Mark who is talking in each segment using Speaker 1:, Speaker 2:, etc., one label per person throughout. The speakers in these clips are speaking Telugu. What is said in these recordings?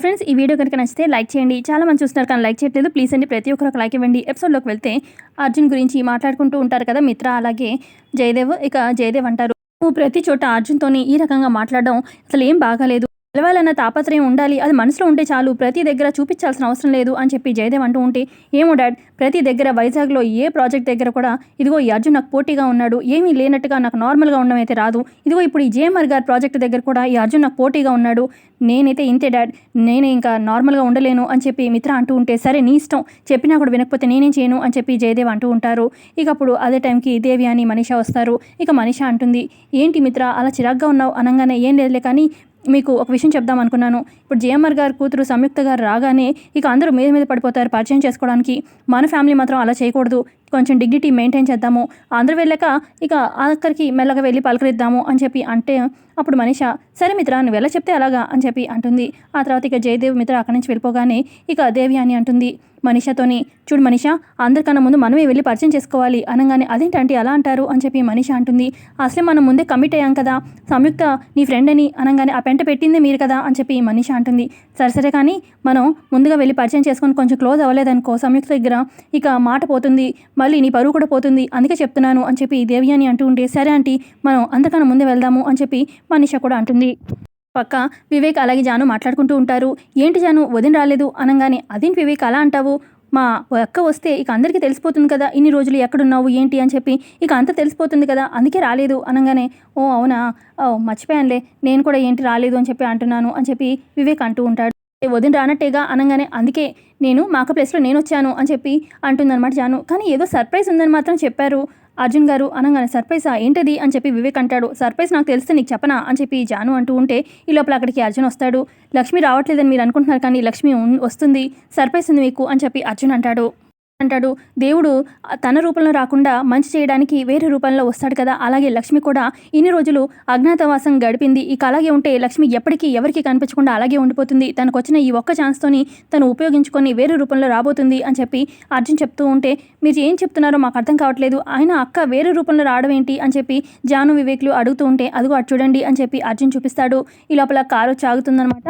Speaker 1: ఫ్రెండ్స్ ఈ వీడియో కనుక నచ్చితే లైక్ చేయండి. చాలా మంది చూస్తున్నారు కానీ లైక్ చేయట్లేదు. ప్లీజ్ అండి ప్రతి ఒక్కరు ఒక లైక్ ఇవ్వండి. ఎపిసోడ్లోకి వెళ్తే అర్జున్ గురించి మాట్లాడుకుంటూ ఉంటారు కదా మిత్ర అలాగే జయదేవ్. ఇక జయదేవ్ అంటారు ప్రతి చోట అర్జున్తోని ఈ రకంగా మాట్లాడడం అసలు ఏం బాగాలేదు. గెలవాలన్న తాపత్రయం ఉండాలి. అది మనసులో ఉంటే చాలు. ప్రతి దగ్గర చూపించాల్సిన అవసరం లేదు అని చెప్పి జయదేవ్ అంటూ ఉంటే ఏమో డాడ్ ప్రతి దగ్గర వైజాగ్లో ఏ ప్రాజెక్ట్ దగ్గర కూడా ఇదిగో ఈ అర్జున్ నాకు పోటీగా ఉన్నాడు. ఏమీ లేనట్టుగా నాకు నార్మల్గా ఉండడం అయితే రాదు. ఇదిగో ఇప్పుడు ఈ జేఎంఆర్ గారి ప్రాజెక్ట్ దగ్గర కూడా ఈ అర్జున్ నాకు పోటీగా ఉన్నాడు. నేనైతే ఇంతే డాడ్. నేనే ఇంకా నార్మల్గా ఉండలేను అని చెప్పి మిత్ర అంటూ ఉంటే సరే నీ ఇష్టం. చెప్పినా కూడా వినకపోతే నేనేం చేయను అని చెప్పి జయదేవ్ అంటూ ఉంటారు. ఇక అప్పుడు అదే టైంకి దేవి అని మనిష వస్తారు. ఇక మనిష అంటుంది ఏంటి మిత్ర అలా చిరాగ్గా ఉన్నావు? అనగానే ఏం లేదులే కానీ మీకు ఒక విషయం చెప్దాం అనుకున్నాను. ఇప్పుడు జేఎంఆర్ గారు కూతురు సంయుక్త గారు రాగానే ఇక అందరూ మీద మీద పడిపోతారు పరిచయం చేసుకోవడానికి. మన ఫ్యామిలీ మాత్రం అలా చేయకూడదు. కొంచెం డిగ్నిటీ మెయింటైన్ చేద్దాము. అందరూ వెళ్ళాక ఇక అక్కడికి మెల్లగా వెళ్ళి పలకరిద్దాము అని చెప్పి అంటే అప్పుడు మనీష సరే మిత్ర నువ్వు ఎలా చెప్తే అలాగా అని చెప్పి అంటుంది. ఆ తర్వాత ఇక జయదేవ్ మిత్ర అక్కడి నుంచి వెళ్ళిపోగానే ఇక దేవి అని అంటుంది. మనీషాతోని చూడు మనిష అందరికన్నా ముందు మనమే వెళ్ళి పరిచయం చేసుకోవాలి. అనగానే అదేంటంటే అలా అంటారు అని చెప్పి మనీష అంటుంది. అసలే మనం ముందే కమిట్ అయ్యాం కదా. సంయుక్త నీ ఫ్రెండ్ అని అనగానే ఆ పెంట పెట్టిందే మీరు కదా అని చెప్పి మనిష అంటుంది. సరే సరే కానీ మనం ముందుగా వెళ్ళి పరిచయం చేసుకొని కొంచెం క్లోజ్ అవ్వలేదనుకో సంయుక్త దగ్గర ఇక మాట పోతుంది. మళ్ళీ నీ పరువు కూడా పోతుంది. అందుకే చెప్తున్నాను అని చెప్పి దేవి అని అంటూ ఉంటే సరే ఆంటీ మనం అంతకన్నా ముందే వెళ్దాము అని చెప్పి మనిష కూడా అంటుంది. పక్క వివేక్ అలాగే జాను మాట్లాడుకుంటూ ఉంటారు. ఏంటి జాను వదిన రాలేదు అనగానే అదేంటి వివేక్ అలా అంటావు? మా అక్క వస్తే ఇక అందరికీ తెలిసిపోతుంది కదా ఇన్ని రోజులు ఎక్కడున్నావు ఏంటి అని చెప్పి. ఇక అంతా తెలిసిపోతుంది కదా అందుకే రాలేదు అనగానే ఓ అవునా? ఓ మర్చిపోయానులే నేను కూడా ఏంటి రాలేదు అని చెప్పి అంటున్నాను అని చెప్పి వివేక్ అంటూ ఉంటాడు. వదిన రానట్టేగా? అనగానే అందుకే నేను మా అక్క ప్లేస్లో నేను వచ్చాను అని చెప్పి అంటుందన్నమాట జాను. కానీ ఏదో సర్ప్రైజ్ ఉందని మాత్రం చెప్పారు. అర్జున్ గారు అనగానే సర్ప్రైజా ఏంటది? అని చెప్పి వివేక్ అంటాడు. సర్ప్రైజ్ నాకు తెలిస్తే నీకు చెప్పనా? అని చెప్పి జాను అంటూ ఉంటే ఈ లోపల అక్కడికి అర్జున్ వస్తాడు. లక్ష్మి రావట్లేదని మీరు అనుకుంటున్నారు కానీ లక్ష్మి వస్తుంది. సర్ప్రైజ్ ఉంది మీకు అని చెప్పి అర్జున్ అంటాడు. అంటాడు. దేవుడు తన రూపంలో రాకుండా మంచి చేయడానికి వేరే రూపంలో వస్తాడు కదా. అలాగే లక్ష్మి కూడా ఇన్ని రోజులు అజ్ఞాతవాసం గడిపింది. ఇక అలాగే ఉంటే లక్ష్మి ఎప్పటికీ ఎవరికి కనిపించకుండా అలాగే ఉండిపోతుంది. తనకు వచ్చిన ఈ ఒక్క ఛాన్స్తోని తను ఉపయోగించుకొని వేరే రూపంలో రాబోతుంది అని చెప్పి అర్జున్ చెప్తూ ఉంటే మీరు ఏం చెప్తున్నారో మాకు అర్థం కావట్లేదు. ఆయన అక్క వేరే రూపంలో రావడం ఏంటి? అని చెప్పి జాను వివేక్లు అడుగుతూ ఉంటే అదిగో అటు చూడండి అని చెప్పి అర్జున్ చూపిస్తాడు. ఈ లోపల కారు చాగుతుందనమాట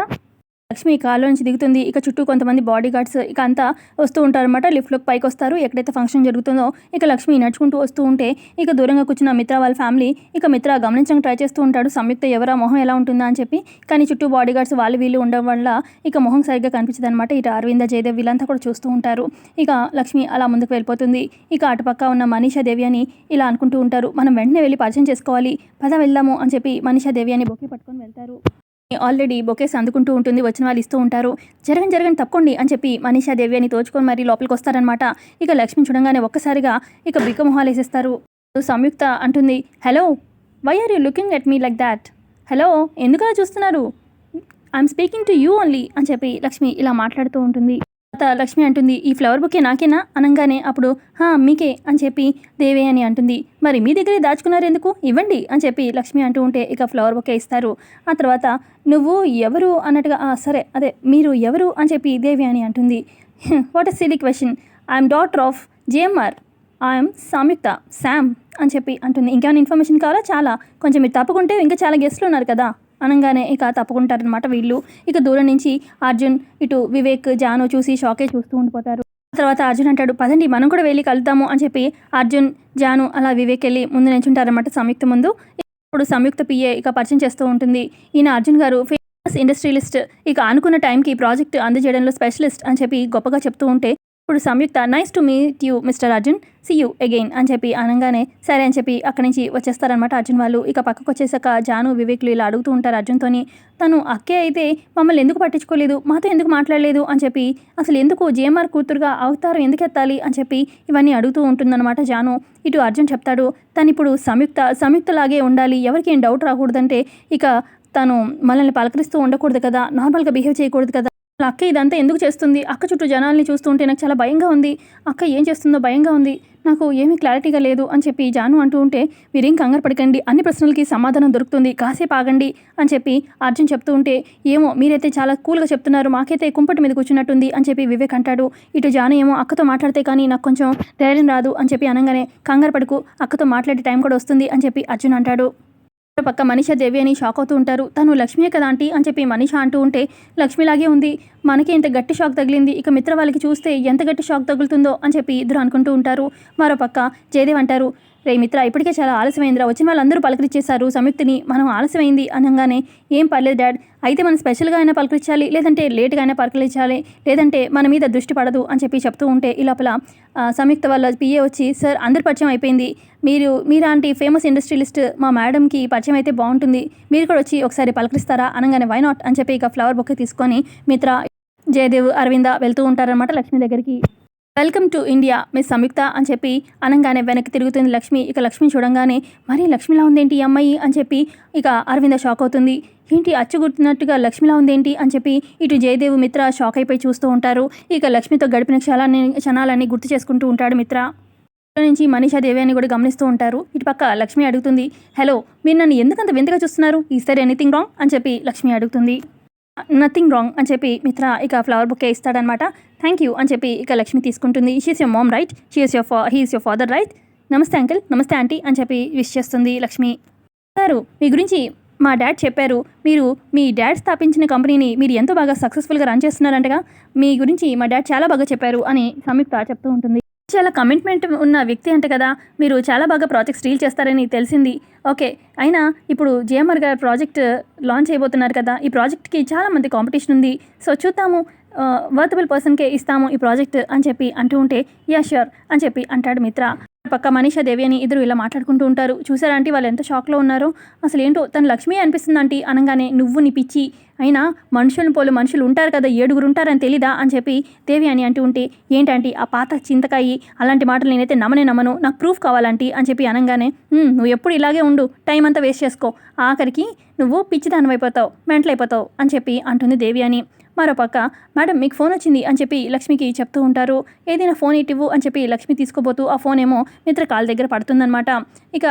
Speaker 1: లక్ష్మి కారులో నుంచి దిగుతుంది. ఇక చుట్టూ కొంతమంది బాడీ గార్డ్స్ ఇక అంతా వస్తూ ఉంటారనమాట లిఫ్ట్లోకి పైకి వస్తారు. ఎక్కడైతే ఫంక్షన్ జరుగుతుందో ఇక లక్ష్మి నడుచుకుంటూ వస్తూ ఉంటే ఇక దూరంగా కూర్చున్న మిత్ర వాళ్ళ ఫ్యామిలీ ఇక మిత్ర గమనించడానికి ట్రై చేస్తూ ఉంటాడు. సంయుక్త ఎవరా మొహం ఎలా ఉంటుందా అని చెప్పి. కానీ చుట్టూ బాడీ గార్డ్స్ వాళ్ళు వీళ్ళు ఉండడం వల్ల ఇక మొహం సరిగ్గా కనిపించదు అనమాట ఇటు అరవింద జయదేవ్ వీళ్ళంతా కూడా చూస్తూ ఉంటారు. ఇక లక్ష్మి అలా ముందుకు వెళ్ళిపోతుంది. ఇక అటుపక్క ఉన్న మనీషా దేవి అని ఇలా అనుకుంటూ ఉంటారు. మనం వెంటనే వెళ్ళి పరిచయం చేసుకోవాలి. పద వెళ్దాము అని చెప్పి మనీషా దేవి అని బొక్కి పట్టుకొని వెళ్తారు. ఆల్రెడీ బొకేస్ అందుకుంటూ ఉంటుంది వచ్చిన వాళ్ళు ఇస్తూ ఉంటారు. జరగని జరగని తప్పండి అని చెప్పి మనీషా దేవి అని తోచుకొని మరి లోపలికి వస్తారనమాట ఇక లక్ష్మి చూడంగానే ఒక్కసారిగా ఇక బిక్క మొహాలు వేసేస్తారు. సంయుక్త అంటుంది hello why are you looking at me like that hello ఎందుకలా చూస్తున్నారు? I'm speaking to you only అని చెప్పి లక్ష్మి ఇలా మాట్లాడుతూ ఉంటుంది. లక్ష్మి అంటుంది ఈ ఫ్లవర్ బుకే నాకేనా? అనగానే అప్పుడు హా మీకే అని చెప్పి దేవే అని అంటుంది. మరి మీ దగ్గరే దాచుకున్నారు ఎందుకు ఇవ్వండి అని చెప్పి లక్ష్మి అంటూ ఉంటే ఇక ఫ్లవర్ బుకే ఇస్తారు. ఆ తర్వాత నువ్వు ఎవరు? అన్నట్టుగా సరే అదే మీరు ఎవరు? అని చెప్పి దేవి అని అంటుంది. What a silly question I'm daughter of JMR I'm Samyuktha Sam అని చెప్పి అంటుంది. ఇంకేమైనా ఇన్ఫర్మేషన్ కావాలా? చాలా. కొంచెం మీరు తప్పుకుంటే ఇంకా చాలా గెస్ట్లు ఉన్నారు కదా. అనగానే ఇక తప్పుకుంటారనమాట వీళ్ళు. ఇక దూరం నుంచి అర్జున్ ఇటు వివేక్ జాను చూసి షాకే చూస్తూ ఉండిపోతారు. తర్వాత అర్జున్ అంటాడు పదండి మనం కూడా వెళ్ళి కలుద్దాము అని చెప్పి అర్జున్ జాను అలా వివేక్ వెళ్ళి ముందు నించుంటారనమాట సంయుక్త ముందు. ఇప్పుడు సంయుక్త పిఏ ఇక పరిచయం చేస్తూ ఉంటుంది. ఈయన అర్జున్ గారు ఫేమస్ ఇండస్ట్రియలిస్ట్ ఇక అనుకున్న టైంకి ప్రాజెక్ట్ అందజేయడంలో స్పెషలిస్ట్ అని చెప్పి గొప్పగా చెప్తూ ఉంటే ఇప్పుడు Samyuktha nice to meet you mister Arjun see you again అని చెప్పి అనగానే సరే అని చెప్పి అక్కడి నుంచి వచ్చేస్తారనమాట అర్జున్ వాళ్ళు. ఇక పక్కకు వచ్చేసాక జాను వివేక్లు ఇలా అడుగుతూ ఉంటారు అర్జున్తోని తను అక్కే అయితే మమ్మల్ని ఎందుకు పట్టించుకోలేదు? మాతో ఎందుకు మాట్లాడలేదు? అని చెప్పి అసలు ఎందుకు జేఎంఆర్ కూతురుగా అవతారం? ఎందుకు ఎత్తాలి? అని చెప్పి ఇవన్నీ అడుగుతూ ఉంటుందన్నమాట జాను. ఇటు అర్జున్ చెప్తాడు తను ఇప్పుడు సంయుక్త సంయుక్తలాగే ఉండాలి. ఎవరికి ఏం డౌట్ రాకూడదంటే ఇక తను మనల్ని పలకరిస్తూ ఉండకూడదు కదా. నార్మల్గా బిహేవ్ చేయకూడదు కదా. అక్క ఇదంతా ఎందుకు చేస్తుంది? అక్క చుట్టూ జనాల్ని చూస్తుంటే నాకు చాలా భయంగా ఉంది. అక్క ఏం చేస్తుందో భయంగా ఉంది. నాకు ఏమీ క్లారిటీగా లేదు అని చెప్పి జాను అంటూ ఉంటే మీరేం కంగారు పడకండి. అన్ని ప్రశ్నలకి సమాధానం దొరుకుతుంది. కాసేపు ఆగండి అని చెప్పి అర్జున్ చెప్తూ ఉంటే ఏమో మీరైతే చాలా కూల్గా చెప్తున్నారు. మాకైతే కుంపటి మీద కూర్చున్నట్టుంది అని చెప్పి వివేక్ అంటాడు. ఇటు జాను ఏమో అక్కతో మాట్లాడితే కానీ నాకు కొంచెం ధైర్యం రాదు అని చెప్పి అనగానే కంగారు పడుకు. అక్కతో మాట్లాడే టైం కూడా వస్తుంది అని చెప్పి అర్జున్ అంటాడు. పక్క మనిష దేవి అని షాక్ అవుతూ ఉంటారు. తను లక్ష్మియే కదా ఆంటీ? అని చెప్పి మనిష అంటూ ఉంటే లక్ష్మిలాగే ఉంది. మనకి ఇంత గట్టి షాక్ తగిలింది. ఇక మిత్ర వాళ్ళకి చూస్తే ఎంత గట్టి షాక్ తగులుతుందో అని చెప్పి ఇద్దరు అనుకుంటూ ఉంటారు. మరో పక్క జయదేవ్ అంటారు రే మిత్ర ఇప్పటికే చాలా ఆలస్యమైందిరా. వచ్చిన వాళ్ళందరూ పలకరించేశారు. సంయుక్తిని మనం ఆలస్యమైంది అనగానే ఏం పర్లేదు డాడ్. అయితే మనం స్పెషల్గా అయినా పలకరించాలి లేదంటే లేట్గా అయినా పలకరించాలి లేదంటే మన మీద దృష్టి పడదు అని చెప్పి చెప్తూ ఉంటే ఈ లోపల సంయుక్త వాళ్ళ పిఏ వచ్చి సార్ అందరి పరిచయం అయిపోయింది. మీరు మీలాంటి ఫేమస్ ఇండస్ట్రియలిస్ట్ మా మేడంకి పరిచయం అయితే బాగుంటుంది. మీరు కూడా వచ్చి ఒకసారి పలకరిస్తారా? అనగానే వై నాట్ అని చెప్పి ఇక ఫ్లవర్ బొక్కే తీసుకొని మిత్ర జయదేవ్ అరవింద వెళ్తూ ఉంటారనమాట లక్ష్మి దగ్గరికి. Welcome to India. Miss Samyuktha అని చెప్పి అనగానే వెనక్కి తిరుగుతుంది లక్ష్మి. ఇక లక్ష్మి చూడంగానే మరీ లక్ష్మిలా ఉందేంటి ఈ అమ్మాయి? అని చెప్పి ఇక అరవింద షాక్ అవుతుంది. ఏంటి అచ్చుగుర్తున్నట్టుగా లక్ష్మిలా ఉందేంటి? అని చెప్పి ఇటు జయదేవ్ మిత్ర షాక్ అయిపోయి చూస్తూ ఉంటారు. ఇక లక్ష్మితో గడిపిన క్షణాలని క్షణాలన్నీ గుర్తు చేసుకుంటూ ఉంటాడు మిత్ర. నుంచి మనీషా దేవి అని కూడా గమనిస్తూ ఉంటారు. ఇటుపక్క లక్ష్మి అడుగుతుంది హలో మీరు నన్ను ఎందుకంత వింతగా చూస్తున్నారు? ఈ సరే ఎనీథింగ్ రాంగ్ అని చెప్పి లక్ష్మి అడుగుతుంది. నథింగ్ రాంగ్ అని చెప్పి మిత్ర ఇక ఫ్లవర్ బుకే ఇస్తాడనమాట థ్యాంక్ యూ అని చెప్పి ఇక లక్ష్మి తీసుకుంటుంది. She's your mom right she's your ఫా he's your father right namaste uncle namaste aunty అని చెప్పి విష్ చేస్తుంది లక్ష్మి. సారు మీ గురించి మా డాడ్ చెప్పారు. మీరు మీ డాడ్ స్థాపించిన కంపెనీని మీరు ఎంతో బాగా సక్సెస్ఫుల్గా రన్ చేస్తున్నారంటగా. మీ గురించి మా డాడ్ చాలా బాగా చెప్పారు అని సంయుక్త చెప్తూ ఉంటుంది. చాలా కమిట్మెంట్ ఉన్న వ్యక్తి అంట కదా మీరు చాలా బాగా ప్రాజెక్ట్స్ డీల్ చేస్తారని తెలిసింది. ఓకే అయినా ఇప్పుడు జిఎంఆర్ గారు ప్రాజెక్ట్ లాంచ్ అయిపోతున్నారు కదా ఈ ప్రాజెక్ట్కి చాలామంది కాంపిటీషన్ ఉంది. సో చూద్దాము వర్తబుల్ పర్సన్కే ఇస్తాము ఈ ప్రాజెక్ట్ అని చెప్పి అంటూ ఉంటే యా ష్యూర్ అని చెప్పి అంటాడు మిత్ర. పక్క మనీషా దేవి అని ఇద్దరు ఇలా మాట్లాడుకుంటూ ఉంటారు. చూసారా ఆంటీ వాళ్ళు ఎంత షాక్లో ఉన్నారో? అసలు ఏంటో? తను లక్ష్మి అనిపిస్తుంది ఆంటీ అనగానే నువ్వు నీ పిచ్చి. అయినా మనుషులను పోలు మనుషులు ఉంటారు కదా ఏడుగురు ఉంటారని తెలీదా? అని చెప్పి దేవి అని అంటూ ఉంటే ఏంటంటే ఆ పాత చింతకాయి? అలాంటి మాటలు నేనైతే నమ్మనే నమ్మను. నాకు ప్రూఫ్ కావాలంటీ అని చెప్పి అనగానే నువ్వు ఎప్పుడు ఇలాగే ఉండు. టైం అంతా వేస్ట్ చేసుకో. ఆఖరికి నువ్వు పిచ్చిదానం అయిపోతావు మెంటల్ అని చెప్పి అంటుంది దేవి అని. మరోపక్క మేడం మీకు ఫోన్ వచ్చింది అని చెప్పి లక్ష్మికి చెప్తూ ఉంటారు. ఏదైనా ఫోన్ ఇటివ్వు అని చెప్పి లక్ష్మి తీసుకోబోతూ ఆ ఫోన్ ఏమో మిత్ర కాల్ దగ్గర పడుతుందనమాట ఇక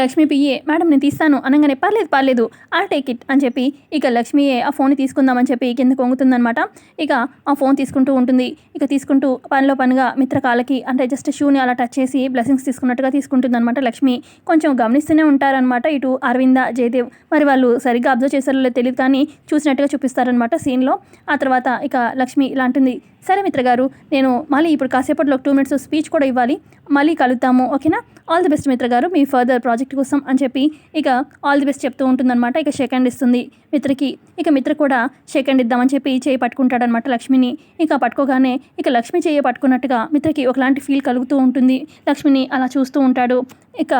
Speaker 1: లక్ష్మి పియ్యే మేడం నేను తీస్తాను. అనగానే పర్లేదు పర్లేదు ఆ టేక్ ఇట్ అని చెప్పి ఇక లక్ష్మియే ఆ ఫోన్ తీసుకుందామని చెప్పి కింద కొంగుతుందనమాట ఇక ఆ ఫోన్ తీసుకుంటూ ఉంటుంది. ఇక తీసుకుంటూ పనిలో పనిగా మిత్రకాలకి అంటే జస్ట్ షూని అలా టచ్ చేసి బ్లెస్సింగ్స్ తీసుకున్నట్టుగా తీసుకుంటుందనమాట లక్ష్మి. కొంచెం గమనిస్తూనే ఉంటారనమాట ఇటు అరవింద జయదేవ్. మరి వాళ్ళు సరిగ్గా అబ్జర్వ్ చేశారో తెలియదు కానీ చూసినట్టుగా చూపిస్తారనమాట సీన్లో ఆ తర్వాత ఇక లక్ష్మి ఇలా అంటుంది సరే మిత్ర గారు నేను మళ్ళీ ఇప్పుడు కాసేపట్లో టూ మినిట్స్ స్పీచ్ కూడా ఇవ్వాలి. మళ్ళీ కలుద్దాము ఓకేనా? ఆల్ ది బెస్ట్ మిత్ర గారు మీ ఫర్దర్ ప్రాజెక్ట్ కోసం అని చెప్పి ఇక ఆల్ ది బెస్ట్ చెప్తూ ఉంటుందన్నమాట. ఇక సెకండ్ ఇస్తుంది మిత్రకి. ఇక మిత్ర కూడా సెకండ్ ఇద్దామని చెప్పి చేయి పట్టుకుంటాడనమాట లక్ష్మిని. ఇక పట్టుకోగానే ఇక లక్ష్మి చేయి పట్టుకున్నట్టుగా మిత్రకి ఒకలాంటి ఫీల్ కలుగుతూ ఉంటుంది. లక్ష్మిని అలా చూస్తూ ఉంటాడు. ఇక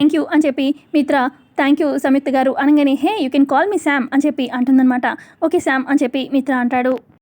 Speaker 1: థ్యాంక్ యూ అని చెప్పి మిత్ర థ్యాంక్ యూ సంయుక్త గారు అనగానే hey you can call me Sam అని చెప్పి అంటుందన్నమాట. ఓకే శామ్ అని చెప్పి మిత్ర అంటాడు.